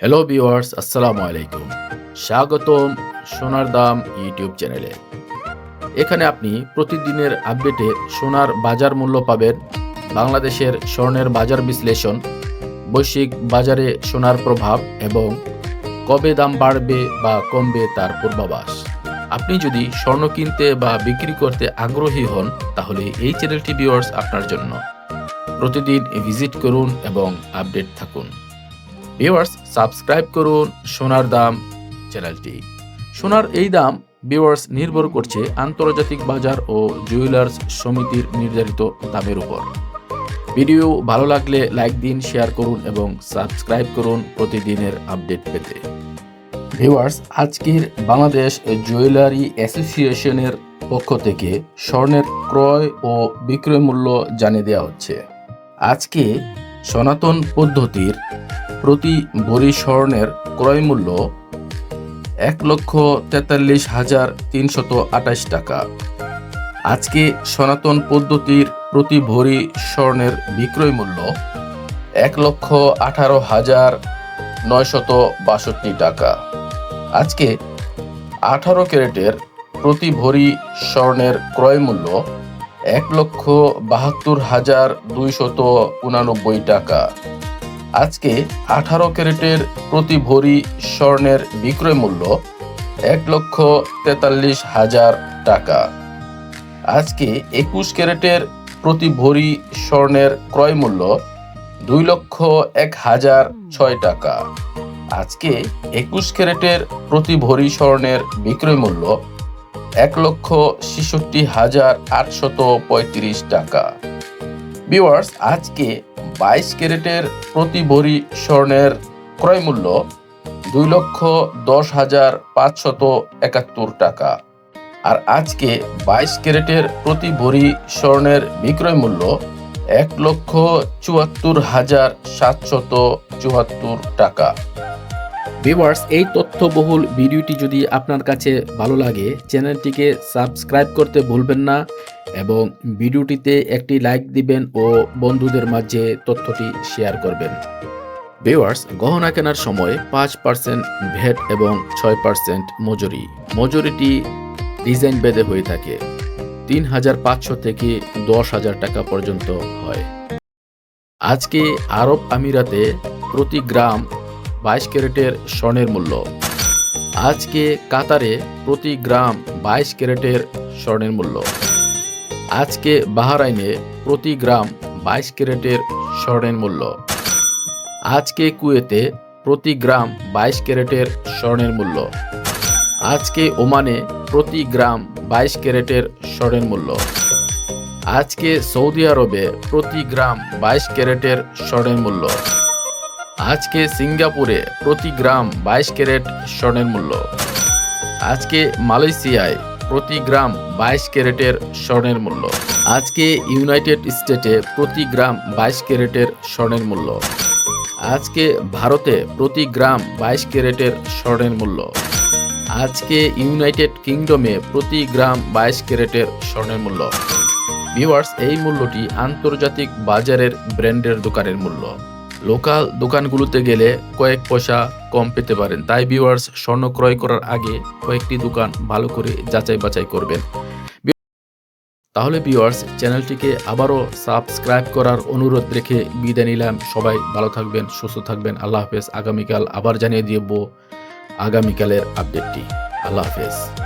Hello viewers আসসালামু আলাইকুম স্বাগতম সোনার দাম ইউটিউব চ্যানেলে এখানে আপনি প্রতিদিনের আপডেটে সোনার বাজার মূল্য পাবেন, বাংলাদেশের স্বর্ণের বাজার বিশ্লেষণ, বৈশ্বিক বাজারে সোনার প্রভাব এবং কবে দাম বাড়বে বা কমবে তার পূর্বাভাস। আপনি যদি স্বর্ণ কিনতে বা বিক্রি করতে আগ্রহী হন, তাহলে এই চ্যানেলটি ভিউয়ার্স আপনার জন্য। প্রতিদিন ভিজিট করুন এবং আপডেট থাকুন। ভিউয়ার্স সাবস্ক্রাইব করুন সোনার দাম চ্যানেলটি। সোনার এই দাম ভিউয়ার্স নির্ভর করছে আন্তর্জাতিক বাজার ও জুয়েলার্স সমিতির নির্ধারিত দামের উপর। ভিডিও ভালো লাগলে লাইক দিন শেয়ার করুন এবং সাবস্ক্রাইব করুন প্রতিদিনের আপডেট পেতে। ভিউয়ার্স আজকের বাংলাদেশ জুয়েলারি অ্যাসোসিয়েশনের পক্ষ থেকে স্বর্ণের ক্রয় ও বিক্রয় মূল্য জানিয়ে দেওয়া হচ্ছে। আজকে সনাতন পদ্ধতির প্রতি ভরি স্বর্ণের ক্রয় মূল্য এক লক্ষ তেতাল্লিশ হাজার তিনশত আঠাশ টাকা। আজকে সনাতন পদ্ধতির প্রতি ভরি স্বর্ণের বিক্রয় মূল্য এক লক্ষ আঠারো হাজার নয়শত বাষট্টি টাকা। আজকে আঠারো ক্যারেটের প্রতি ভরি স্বর্ণের ক্রয় মূল্য এক লক্ষ বাহাত্তর হাজার দুইশত উনানব্বই টাকা। আজকে আঠারো ক্যারেটের প্রতি ভরি স্বর্ণের বিক্রয় মূল্য এক লক্ষ তেতাল্লিশ হাজার টাকা। আজকে একুশ ক্যারেটের প্রতি ভরি স্বর্ণের ক্রয় মূল্য দুই লক্ষ এক হাজার ছয় টাকা। আজকে একুশ ক্যারেটের প্রতি ভরি স্বর্ণের বিক্রয় মূল্য এক লক্ষ ছেষট্টি হাজার আটশত পঁয়ত্রিশ টাকা। বিওয়ার্স আজকে বাইশ ক্যারেটের প্রতি ভরি স্বর্ণের ক্রয়মূল্য দুই লক্ষ দশ হাজার পাঁচশত একাত্তর টাকা। আর আজকে বাইশ ক্যারেটের প্রতি ভরি স্বর্ণের বিক্রয় মূল্য এক লক্ষ চুয়াত্তর হাজার সাতশত চুয়াত্তর টাকা। ভিউয়ার্স, এই তথ্যবহুল ভিডিওটি যদি আপনার কাছে ভালো লাগে, চ্যানেলটিকে সাবস্ক্রাইব করতে ভুলবেন না এবং ভিডিওটিতে একটি লাইক দিবেন ও বন্ধুদের মাঝে তথ্যটি শেয়ার করবেন। ভিউয়ার্স, গহনা কেনার সময় পাঁচ পার্সেন্ট ভ্যাট এবং ছয় পার্সেন্ট মজুরি। মজুরিটি ডিজাইন বেদে হয়ে থাকে। তিন হাজার পাঁচশো থেকে দশ হাজার টাকা পর্যন্ত হয়। আজকে আরব আমিরাতে প্রতি গ্রাম বাইশ ক্যারেটের স্বর্ণের মূল্য। আজকে কাতারে প্রতি গ্রাম বাইশ ক্যারেটের স্বর্ণের মূল্য। আজকে বাহারাইনে প্রতি গ্রাম বাইশ ক্যারেটের স্বর্ণের মূল্য। আজকে কুয়েতে প্রতি গ্রাম বাইশ ক্যারেটের স্বর্ণের মূল্য। আজকে ওমানে প্রতি গ্রাম বাইশ ক্যারেটের স্বর্ণের মূল্য। আজকে সৌদি আরবে প্রতি গ্রাম বাইশ ক্যারেটের স্বর্ণের মূল্য। আজকে সিঙ্গাপুরে প্রতি গ্রাম বাইশ ক্যারেট স্বর্ণের মূল্য। আজকে মালয়েশিয়ায় প্রতি গ্রাম বাইশ ক্যারেটের স্বর্ণের মূল্য। আজকে ইউনাইটেড স্টেটে প্রতি গ্রাম বাইশ ক্যারেটের স্বর্ণের মূল্য। আজকে ভারতে প্রতি গ্রাম বাইশ ক্যারেটের স্বর্ণের মূল্য। আজকে ইউনাইটেড কিংডমে প্রতি গ্রাম বাইশ ক্যারেটের স্বর্ণের মূল্য। ভিওয়ার্স এই মূল্যটি আন্তর্জাতিক বাজারের ব্র্যান্ডের দোকানের মূল্য। লোকাল দোকানগুলোতে গেলে কয়েক পয়সা কম পেতে পারেন। তাই ভিউয়ার্স স্বর্ণ ক্রয় করার আগে কয়েকটি দোকান ভালো করে যাচাই বাছাই করবেন। তাহলে ভিউয়ার্স চ্যানেলটিকে আবারও সাবস্ক্রাইব করার অনুরোধ রেখে বিদায় নিলাম। সবাই ভালো থাকবেন, সুস্থ থাকবেন। আল্লাহ হাফেজ। আগামীকাল আবার জানিয়ে দিব আগামীকালের আপডেটটি আল্লাহ হাফেজ।